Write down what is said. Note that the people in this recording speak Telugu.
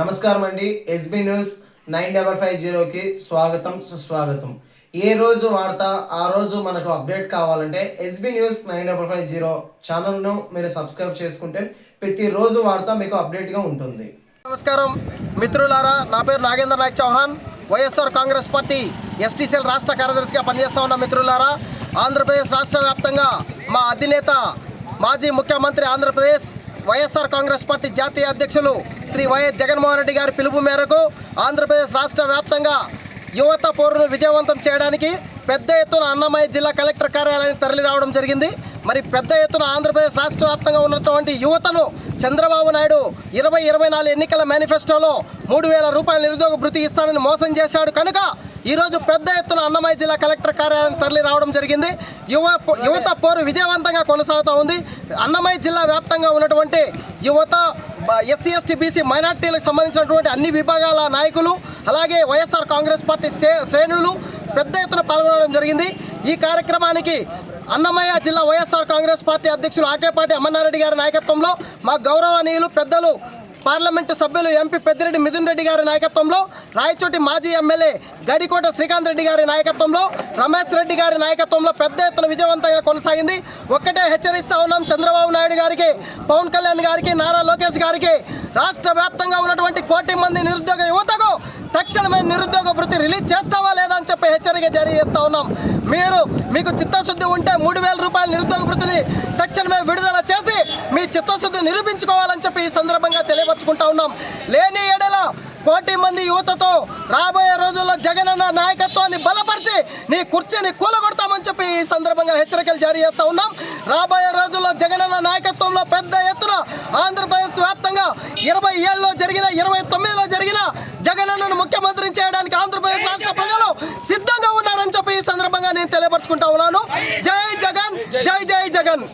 నమస్కారం అండి. SB news nine double five జీరోకి స్వాగతం సుస్వాగతం. ఏ రోజు వార్త ఆ రోజు మనకు అప్డేట్ కావాలంటే SB news nine double five zero ఛానల్ను మీరు సబ్స్క్రైబ్ చేసుకుంటే ప్రతిరోజు వార్త మీకు అప్డేట్గా ఉంటుంది. నమస్కారం. మిత్రులారా నా పేరు Nagendra Nayak Chauhan. YSR Congress party STCL రాష్ట్ర కార్యదర్శిగా పనిచేస్తా ఉన్న మిత్రులారా ఆంధ్రప్రదేశ్ రాష్ట్ర వ్యాప్తంగా మా అధినేత మాజీ ముఖ్యమంత్రి ఆంధ్రప్రదేశ్ వైఎస్ఆర్ కాంగ్రెస్ పార్టీ జాతీయ అధ్యక్షులు శ్రీ వైఎస్ జగన్మోహన్ రెడ్డి గారి పిలుపు మేరకు ఆంధ్రప్రదేశ్ రాష్ట్ర వ్యాప్తంగా యువత పోరును విజయవంతం చేయడానికి పెద్ద ఎత్తున అన్నమయ్య జిల్లా కలెక్టర్ కార్యాలయానికి తరలి రావడం జరిగింది. మరి పెద్ద ఎత్తున ఆంధ్రప్రదేశ్ రాష్ట్ర వ్యాప్తంగా ఉన్నటువంటి యువతను చంద్రబాబు నాయుడు ఇరవై ఇరవై నాలుగు ఎన్నికల మేనిఫెస్టోలో మూడు వేల రూపాయల నిరుద్యోగ భృతి ఇస్తానని మోసం చేశాడు. కనుక ఈరోజు పెద్ద ఎత్తున అన్నమయ్య జిల్లా కలెక్టర్ కార్యాలయం తరలి రావడం జరిగింది. యువ యువత పోరు విజయవంతంగా కొనసాగుతూ ఉంది. అన్నమయ్య జిల్లా వ్యాప్తంగా ఉన్నటువంటి యువత ఎస్సీ ఎస్టీ బీసీ మైనార్టీలకు సంబంధించినటువంటి అన్ని విభాగాల నాయకులు అలాగే వైఎస్ఆర్ కాంగ్రెస్ పార్టీ శ్రే- శ్రేణులు పెద్ద ఎత్తున పాల్గొనడం జరిగింది. ఈ కార్యక్రమానికి అన్నమయ్య జిల్లా వైఎస్ఆర్ కాంగ్రెస్ పార్టీ అధ్యక్షులు ఆకేపాటి అమర్నారెడ్డి గారి నాయకత్వంలో మా గౌరవనీయులు పెద్దలు పార్లమెంటు సభ్యులు ఎంపీ పెద్దిరెడ్డి మిథున్ రెడ్డి గారి నాయకత్వంలో రాయచోటి మాజీ ఎమ్మెల్యే గడికోట శ్రీకాంత్ రెడ్డి గారి నాయకత్వంలో రమేష్ రెడ్డి గారి నాయకత్వంలో పెద్ద ఎత్తున విజయవంతంగా కొనసాగింది. ఒక్కటే హెచ్చరిస్తా ఉన్నాం చంద్రబాబు నాయుడు గారికి పవన్ కళ్యాణ్ గారికి నారా లోకేష్ గారికి. రాష్ట్ర వ్యాప్తంగా ఉన్నటువంటి కోటి మంది నిరుద్యోగ యువతకు తక్షణమే నిరుద్యోగ వృత్తి రిలీజ్ చేస్తావా లేదా అని చెప్పి హెచ్చరిక జారీ చేస్తా ఉన్నాం. మీరు మీకు చిత్తశుద్ధి ఉంటే మూడు వేల రూపాయల నిరుద్యోగ వృత్తిని తక్షణమే విడుదల చిత్తశుద్ధి నిరూపించుకోవాలని చెప్పి ఈ సందర్భంగా తెలియపరచుకుంటా ఉన్నాం. లేని ఎడల కోటి మంది యువతతో రాబోయే రోజుల్లో జగనన్న నాయకత్వాన్ని బలపరిచి నీ కుర్చీని కూలగొడతామని చెప్పి ఈ సందర్భంగా హెచ్చరికలు జారీ చేస్తా ఉన్నాం. రాబోయే రోజుల్లో జగనన్న నాయకత్వంలో పెద్ద ఎత్తున ఆంధ్రప్రదేశ్ వ్యాప్తంగా ఇరవై ఏళ్ళలో జరిగిన ఇరవై తొమ్మిదిలో జరిగిన జగనన్నను ముఖ్యమంత్రిని చేయడానికి ఆంధ్రప్రదేశ్ రాష్ట్ర ప్రజలు సిద్ధంగా ఉన్నారని చెప్పి ఈ సందర్భంగా నేను తెలియపరచుకుంటా ఉన్నాను. జై జగన్ జై జై జగన్.